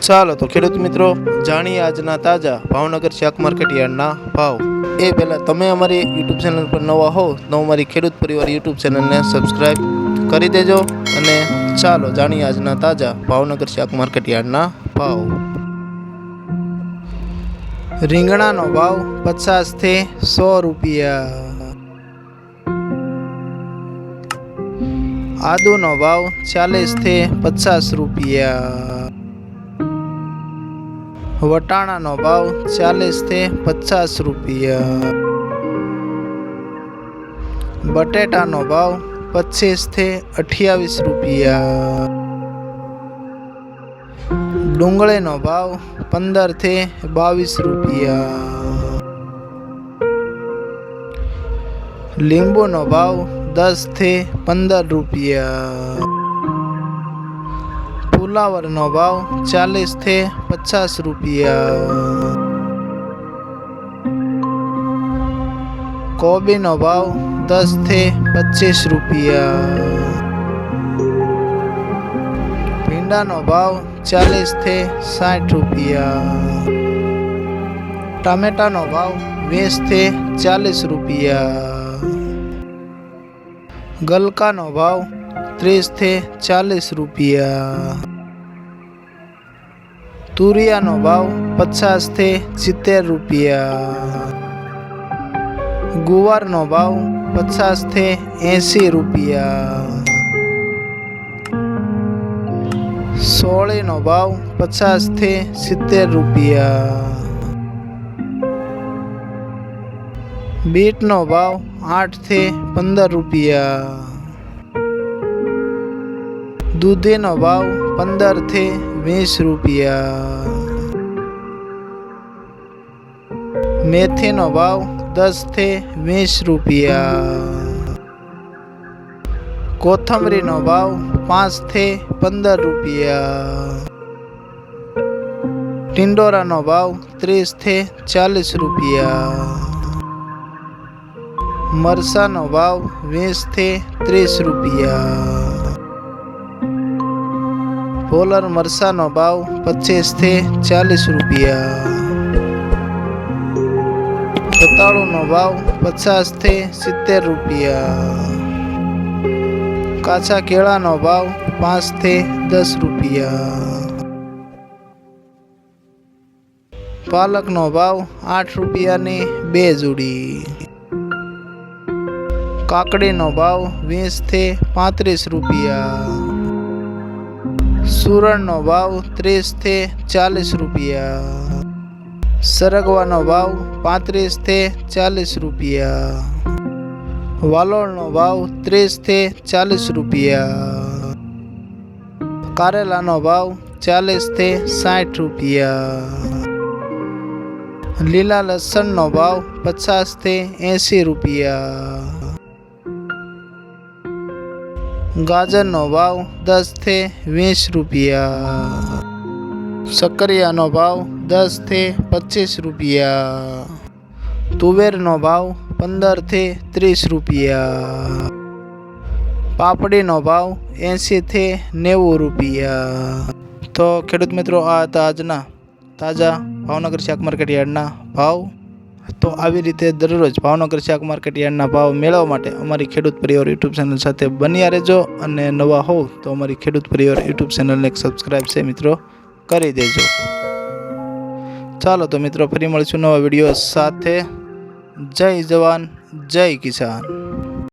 ચાલો તો ખેડૂત મિત્રો, જાણીએ આજના તાજા ભાવનગર શાક માર્કેટ યાર્ડના ભાવ. એ પહેલાં તમે અમારી યુટ્યુબ ચેનલ પર નવા હો, તો અમારી ખેડૂત પરિવાર યુટ્યુબ ચેનલને સબસ્ક્રાઈબ કરી દેજો અને ચાલો જાણીએ આજના તાજા ભાવનગર શાક માર્કેટ યાર્ડના ભાવ. રીંગણાનો ભાવ પચાસથી સો રૂપિયા. આદુનો ભાવ ચાલીસથી પચાસ રૂપિયા. વટાણાનો ભાવ ચાલીસથી પચાસ રૂપિયા. બટેટાનો ભાવ પચીસથી અઠ્યાવીસ રૂપિયા. ડુંગળીનો ભાવ પંદરથી બાવીસ રૂપિયા. લીંબુનો ભાવ દસથી પંદર રૂપિયા. ફુલાવરનો ભાવ ચાલીસથી પચાસ રૂપિયા કોબીનો ભાવ દસથી પચીસ રૂપિયા ભીંડાનો ભાવ ચાલીસથી સાઠ રૂપિયા ટામેટાનો ભાવ વીસથી ચાલીસ રૂપિયા ગલકાનો ભાવ ત્રીસથી ચાલીસ રૂપિયા તુરિયાનો ભાવ પચાસથી સિત્તેર રૂપિયા. ગુવારનો ભાવ પચાસથી એંસી રૂપિયા. સોળીનો ભાવ પચાસથી સિત્તેર રૂપિયા. બીટનો ભાવ આઠથી પંદર રૂપિયા. દૂધીનો ભાવ પંદરથી વીસ રૂપિયા. મેથીનો ભાવ દસથી વીસ રૂપિયા. કોથમરીનો ભાવ પાંચથી પંદર રૂપિયા. ટિંડોરાનો ભાવ ત્રીસથી ચાલીસ રૂપિયા. મરસાનો ભાવ વીસથી ત્રીસ રૂપિયા. પોલર મરસાનો ભાવ પચીસથી ચાલીસ રૂપિયા. સતાળુનો ભાવ પચાસથી સિત્તેર રૂપિયા. કાચા કેળાનો ભાવ પાંચથી દસ રૂપિયા. પાલકનો ભાવ આઠ રૂપિયાની બે જોડી. કાકડીનો ભાવ વીસથી પાંત્રીસ રૂપિયા. સુરણનો ભાવ ત્રીસથી ચાલીસ રૂપિયા. સરગવાનો ભાવ પાંત્રીસથી ચાલીસ રૂપિયા. વાલોળનો ભાવ ત્રીસથી ચાલીસ રૂપિયા. કારેલાનો ભાવ ચાલીસથી સાઠ રૂપિયા. લીલા લસણનો ભાવ પચાસથી એંસી રૂપિયા. ગાજરનો ભાવ દસથી વીસ રૂપિયા. સક્કરિયાનો ભાવ દસથી પચીસ રૂપિયા. તુવેરનો ભાવ પંદરથી ત્રીસ રૂપિયા. પાપડીનો ભાવ એંશીથી નેવું રૂપિયા. તો ખેડૂત મિત્રો, આ હતા આજના તાજા ભાવનગર શાક માર્કેટ યાર્ડના ભાવ. તો આવી રીતે દરરોજ ભાવનગર શાક માર્કેટ યાર્ડના ભાવ મેળવવા માટે અમારી ખેડૂત પરિવાર યુટ્યુબ ચેનલ સાથે બન્યા રહેજો અને નવા હોવ તો અમારી ખેડૂત પરિવાર યુટ્યુબ ચેનલને એક સબસ્ક્રાઈબ છે મિત્રો કરી દેજો. ચાલો તો મિત્રો ફરી મળીશું નવા વીડિયો સાથે. જય જવાન, જય કિસાન.